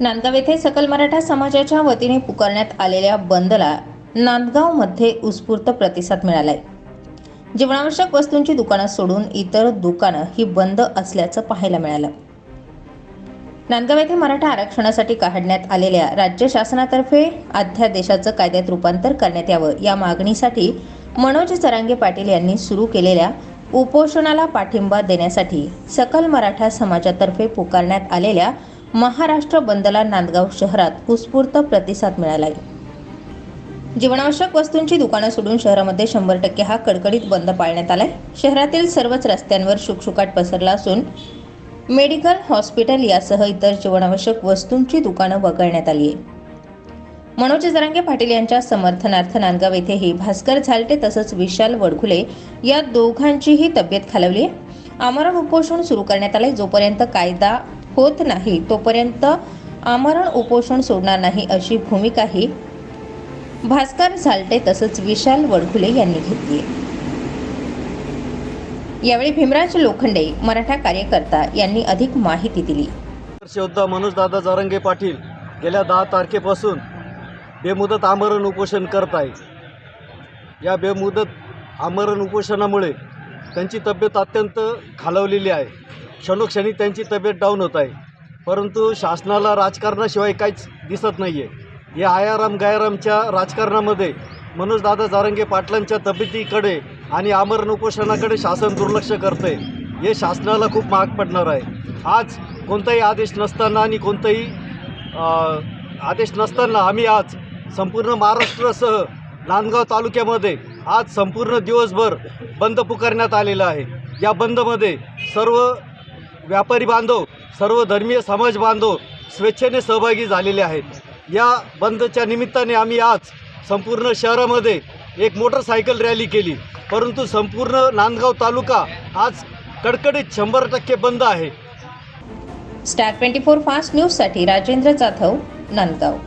नांदगाव येथे सकल मराठा समाजाच्या वतीने पुकारण्यात आलेल्या बंदला नांदगावमध्ये उत्स्फूर्त प्रतिसाद मिळालाय. जीवनावश्यक वस्तूंची दुकानं सोडून इतर दुकानं ही बंद असल्याचं पाहायला मिळालं. नांदगाव येथे मराठा आरक्षणासाठी काढण्यात आलेल्या राज्य शासनातर्फे अध्यादेशाचं कायद्यात रूपांतर करण्यात यावं या मागणीसाठी मनोज चरांगे पाटील यांनी सुरू केलेल्या उपोषणाला पाठिंबा देण्यासाठी सकल मराठा समाजातर्फे पुकारण्यात आलेल्या महाराष्ट्र बंदला नांदगाव शहरात उत्स्फूर्त प्रतिसाद मिळाला आहे. जीवनावश्यक वस्तूंची दुकानं सोडून शहरामध्ये शंभर टक्के हा कडकडीत बंद पाळण्यात आलाय. शहरातील सर्वच रस्त्यांवर शुकशुकाट पसरला असून मेडिकल हॉस्पिटल यासह इतर जीवनावश्यक वस्तूंची दुकानं वगळण्यात आली आहे. मनोज जरांगे पाटील यांच्या समर्थनार्थ नांदगाव येथेही भास्कर झालटे तसंच विशाल वडखुले या दोघांचीही तब्येत खालवली आहे. आमरण उपोषण सुरू करण्यात आले जोपर्यंत कायदा होत नाही तोपर्यंत आमरण उपोषण सोडणार नाही अशी भूमिकाही भास्कर झालटे तसंच विशाल वडखुले यांनी घेतली. यावेळी भीमराज लोखंडे मराठा कार्यकर्ता यांनी अधिक माहिती दिली. योद्धा मनोजदादा जारंगे पाटील गेल्या दहा तारखेपासून बेमुदत आमरण उपोषण करत आहे या बेमुदत आमरण उपोषणामुळे त्यांची तब्येत अत्यंत खालवलेली आहे. क्षणोक्षणी त्यांची तब्येत डाऊन होत आहे. परंतु शासनाला राजकारणाशिवाय काहीच दिसत नाही आहे या आयाराम गायारामच्या राजकारणामध्ये मनोजदादा जारंगे पाटलांच्या तब्येतीकडे आणि आमरण उपोषणाकडे शासन दुर्लक्ष करते. हे शासनाला खूप महाग पडणार आहे. आज कोणताही आदेश नसताना आणि कोणताही आदेश नसताना आम्ही आज संपूर्ण महाराष्ट्रासह नांदगाव तालुक्यामध्ये आज संपूर्ण दिवसभर बंद पुकारण्यात आलेला आहे. या बंदमध्ये सर्व व्यापारी बांधव सर्व धर्मीय समाज बांधव स्वेच्छेने सहभागी झालेले आहेत. या बंदच्या निमित्ताने आम्ही आज संपूर्ण शहरामध्ये एक मोटरसायकल रॅली केली. परंतु संपूर्ण नांदगाव तालुका आज कडकडीत शंभर टक्के बंद आहे. स्टार ट्वेंटी फोर फास्ट न्यूजसाठी राजेंद्र जाधव नांदगाव.